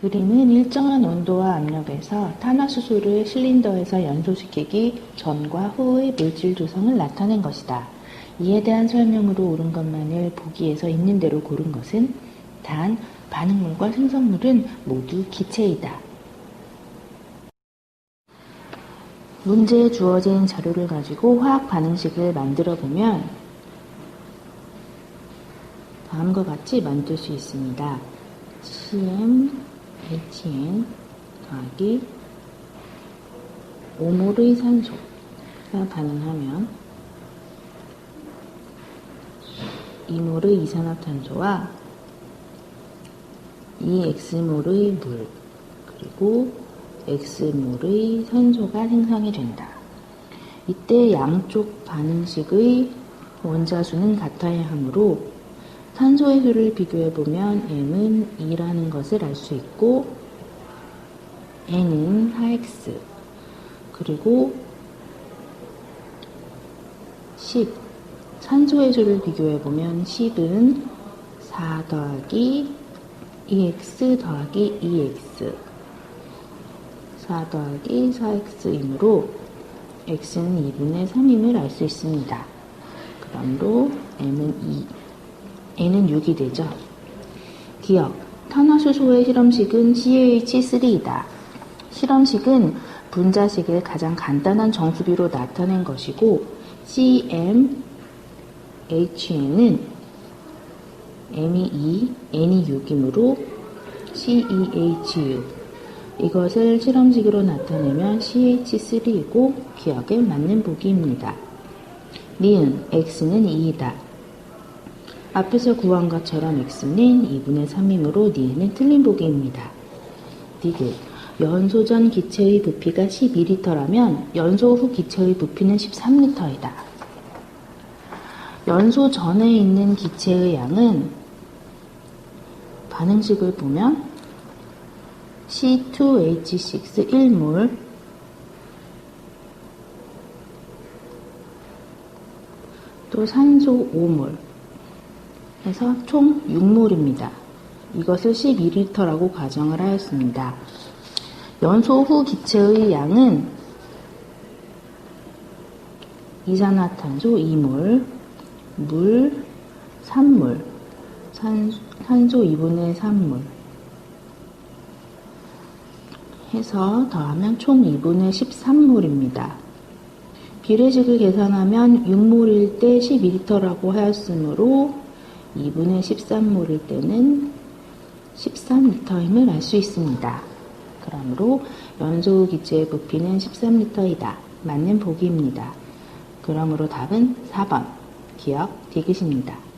그림은 일정한 온도와 압력에서 탄화수소를 실린더에서 연소시키기 전과 후의 물질 조성을 나타낸 것이다. 이에 대한 설명으로 옳은 것만을 보기에서 있는 대로 고른 것은 단 반응물과 생성물은 모두 기체이다. 문제에 주어진 자료를 가지고 화학 반응식을 만들어 보면 다음과 같이 만들 수 있습니다. CM, HN 더하기 5몰의 산소가 반응하면 2몰의 이산화탄소와 2X몰의 물 그리고 X몰의 산소가 생성이 된다. 이때 양쪽 반응식의 원자수는 같아야 하므로 탄소의 수를 비교해 보면 M은 2라는 것을 알 수 있고 N은 4X 그리고 10 산소의 수를 비교해 보면 10은 4 더하기 2x 더하기 2x 4 더하기 4x이므로 x는 2분의 3임을 알 수 있습니다. 그러므로 m은 2, n은 6이 되죠. 기억, 탄화수소의 실험식은 CH3이다. 실험식은 분자식을 가장 간단한 정수비로 나타낸 것이고 CM, HN은 M이 2, N이 6이므로 CEHU 이것을 실험식으로 나타내면 CH3이고 기억에 맞는 보기입니다. 니은 X는 2이다. 앞에서 구한 것처럼 X는 2분의 3이므로 니은은 틀린 보기입니다. 디귿 연소 전 기체의 부피가 12리터라면 연소 후 기체의 부피는 13리터이다. 연소 전에 있는 기체의 양은 반응식을 보면 C2H6 1몰 또 산소 5몰 해서 총 6몰입니다. 이것을 12리터라고 가정을 하였습니다. 연소 후 기체의 양은 이산화탄소 2몰, 물 3몰, 산, 산소 2분의 3몰 해서 더하면 총 2분의 13몰입니다. 비례식을 계산하면 6몰일 때 12리터라고 하였으므로 2분의 13몰일 때는 13리터임을 알 수 있습니다. 그러므로 연소 기체의 부피는 13리터이다. 맞는 보기입니다. 그러므로 답은 4번 기억 디귿입니다.